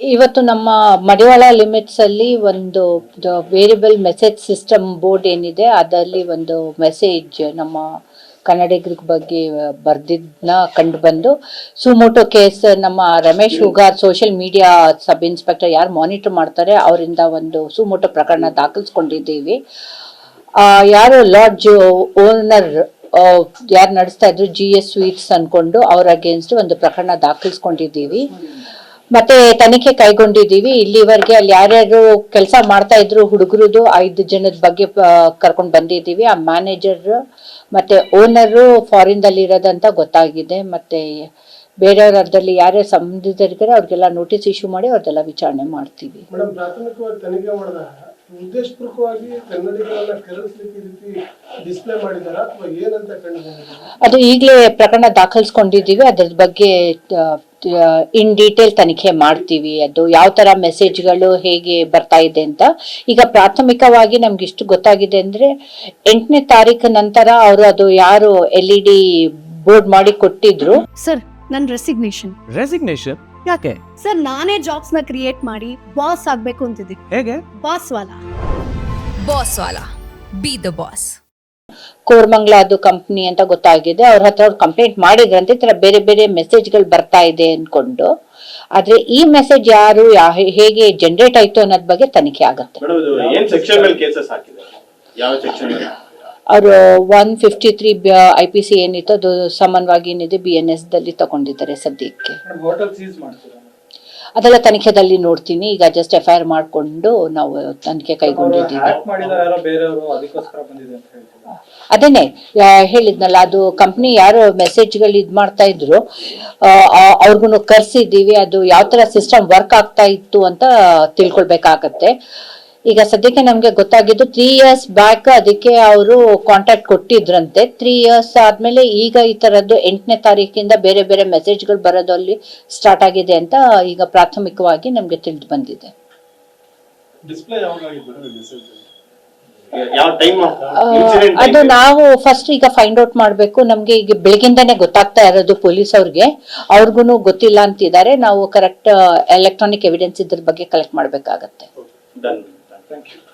ಇವತ್ತು ನಮ್ಮ ಮಡಿವಾಳ ಲಿಮಿಟ್ಸ್ ಅಲ್ಲಿ ಒಂದು ವೇರಿಯಬಲ್ ಮೆಸೇಜ್ ಸಿಸ್ಟಮ್ ಬೋರ್ಡ್ ಏನಿದೆ, ಅದರಲ್ಲಿ ಒಂದು ಮೆಸೇಜ್ ನಮ್ಮ ಕನ್ನಡಿಗರ ಬಗ್ಗೆ ಬರ್ದಿದ್ನ ಕಂಡು ಬಂದು ಸುಮೋಟೋ ಕೇಸ್ ನಮ್ಮ Ramesh Hugar social media sub inspector ಯಾರು ಮಾನಿಟರ್ ಮಾಡ್ತಾರೆ, ಅವರಿಂದ ಒಂದು ಸುಮೋಟೋ ಪ್ರಕರಣ ದಾಖಲಿಸ್ಕೊಂಡಿದ್ದೀವಿ. ಯಾರು ಲಾಡ್ಜ್ ಓನರ್ ಯಾರು ನಡೆಸ್ತಾ ಇದ್ರು ಜಿ ಎಸ್ ಸ್ವೀಟ್ಸ್ ಅನ್ಕೊಂಡು, ಅವ್ರ ಅಗೇನ್ಸ್ಟ್ ಒಂದು ಪ್ರಕರಣ ದಾಖಲಿಸ್ಕೊಂಡಿದ್ದೀವಿ. ಮತ್ತೆ ತನಿಖೆ ಕೈಗೊಂಡಿದ್ದೀವಿ. ಇಲ್ಲಿವರೆಗೆ ಅಲ್ಲಿ ಯಾರ್ಯಾರು ಕೆಲಸ ಮಾಡ್ತಾ ಇದ್ರು ಹುಡುಗರದು ಐದು ಜನದ ಬಗ್ಗೆ ಕರ್ಕೊಂಡು ಬಂದಿದ್ದೀವಿ. ಆ ಮ್ಯಾನೇಜರ್ ಮತ್ತೆ ಓನರು ಫಾರಿನ್ ದಲ್ಲಿ ಇರೋದಂತ ಗೊತ್ತಾಗಿದೆ. ಮತ್ತೆ ಬೇರೆಯವ್ರ ಅದ್ರಲ್ಲಿ ಯಾರ್ಯಾರು ಸಂಬಂಧಿತರಿದ್ದಾರೆ ಅವ್ರಿಗೆಲ್ಲ ನೋಟಿಸ್ ಇಶ್ಯೂ ಮಾಡಿ ಅವ್ರದ್ದೆಲ್ಲ ವಿಚಾರಣೆ ಮಾಡ್ತೀವಿ. ಅದು ಈಗಲೇ ಪ್ರಕರಣ ದಾಖಲಿಸ್ಕೊಂಡಿದ್ದೀವಿ. ಅದ್ರ ಬಗ್ಗೆ ಇನ್ ಡೀಟೇಲ್ ತನಿಖೆ ಮಾಡ್ತೀವಿ. ಅದು ಯಾವ ತರ ಮೆಸೇಜ್ಗಳು ಹೇಗೆ ಬರ್ತಾ ಇದೆ ಅಂತ. ಈಗ ಪ್ರಾಥಮಿಕವಾಗಿ ನಮ್ಗೆ ಇಷ್ಟು ಗೊತ್ತಾಗಿದೆ ಅಂದ್ರೆ ಎಂಟನೇ ತಾರೀಕು ನಂತರ ಅವರು ಅದು ಯಾರು ಎಲ್ ಇ ಡಿ ಬೋರ್ಡ್ ಮಾಡಿ ಕೊಟ್ಟಿದ್ರು. ಸರ್ ನನ್ ರೆಸಿಗ್ನೇಷನ್ ರೆಸಿಗ್ನೇಷನ್ ಯಾಕೆ? ಸರ್ ನಾನೇ ಜಾಬ್ಸ್ನ ಕ್ರಿಯೇಟ್ ಮಾಡಿ ಬಾಸ್ ಆಗ್ಬೇಕು ಅಂತಿದ್ದೀನಿ ಹೇಗೆ? ಬಾಸ್ ವಾಲಾ. ಬಾಸ್ ವಾಲಾ. ಬಿ ದ ಬಾಸ್ ಕೋರ್ಮಂಗ್ಲ ಅದು ಕಂಪ್ನಿ ಅಂತ ಗೊತ್ತಾಗಿದೆ. ಅವ್ರ ಹತ್ರ ಅವ್ರು ಕಂಪ್ಲೇಂಟ್ ಮಾಡಿದ್ರಂತೆ. ಈ ತರ ಬೇರೆ ಬೇರೆ ಮೆಸೇಜ್ಗಳು ಬರ್ತಾ ಇದೆ ಅನ್ಕೊಂಡು. ಆದ್ರೆ ಈ ಮೆಸೇಜ್ ಯಾರು ಹೇಗೆ ಜನರೇಟ್ ಆಯ್ತು ಅನ್ನೋದ್ ಬಗ್ಗೆ ತನಿಖೆ ಆಗತ್ತೆ. ಅವರು one fifty three I P C ಏನಿತ್ತು ಅದು ಸಾಮಾನ್ಯವಾಗಿ ಏನಿದೆ ಬಿ ಎನ್ ಎಸ್ ದಲ್ಲಿ ತಗೊಂಡಿದ್ದಾರೆ ಸದ್ಯಕ್ಕೆ. ಅದೆಲ್ಲ ತನಿಖೆದಲ್ಲಿ ನೋಡ್ತೀನಿ. ಈಗ ಜಸ್ಟ್ ಎಫ್ ಐ ಆರ್ ಮಾಡಿಕೊಂಡು ನಾವು ತನಿಖೆ ಕೈಗೊಂಡಿದ್ದೀವಿ. ಅದೇನೆ ಹೇಳಿದ್ನಲ್ಲ ಅದು ಕಂಪ್ನಿ ಯಾರು ಮೆಸೇಜ್ಗಳು ಇದ್ ಮಾಡ್ತಾ ಇದ್ರು. ಅವ್ರಿಗೂ ಕರ್ಸಿದ್ದೀವಿ. ಅದು ಯಾವ ತರ ಸಿಸ್ಟಮ್ ವರ್ಕ್ ಆಗ್ತಾ ಇತ್ತು ಅಂತ ತಿಳ್ಕೊಳ್ಬೇಕಾಗತ್ತೆ. ಈಗ ಸದ್ಯಕ್ಕೆ ನಮ್ಗೆ ಗೊತ್ತಾಗಿದ್ದು ತ್ರೀ ಇಯರ್ಸ್ ಬ್ಯಾಕ್ ಅದಕ್ಕೆ ಅವರು ಕಾಂಟ್ಯಾಕ್ಟ್ ಕೊಟ್ಟಿದ್ರಂತೆ. ತ್ರೀ ಇಯರ್ಸ್ ಆದ್ಮೇಲೆ ಈಗ ಈ ತರದ್ದು ಎಂಟನೇ ತಾರೀಕಿಂದ ಬೇರೆ ಬೇರೆ ಮೆಸೇಜ್ಗಳು ಬರೋದು ಅಲ್ಲಿ ಸ್ಟಾರ್ಟ್ ಆಗಿದೆ ಅಂತ ಈಗ ಪ್ರಾಥಮಿಕವಾಗಿ ನಮ್ಗೆ ತಿಳಿದು ಬಂದಿದೆ. ಮೆಸೇಜ್ ಅದು ನಾವು ಫಸ್ಟ್ ಈಗ ಫೈಂಡ್ ಔಟ್ ಮಾಡ್ಬೇಕು. ನಮ್ಗೆ ಈಗ ಬೆಳಗಿಂದಾನೆ ಗೊತ್ತಾಗ್ತಾ ಇರೋದು ಪೊಲೀಸ್ ಅವ್ರಿಗೆ. ಅವ್ರಿಗೂ ಗೊತ್ತಿಲ್ಲ ಅಂತಿದ್ದಾರೆ. ನಾವು ಕರೆಕ್ಟ್ ಎಲೆಕ್ಟ್ರಾನಿಕ್ ಎವಿಡೆನ್ಸ್ ಇದ್ರ ಬಗ್ಗೆ ಕಲೆಕ್ಟ್ ಮಾಡ್ಬೇಕಾಗತ್ತೆ. Thank you.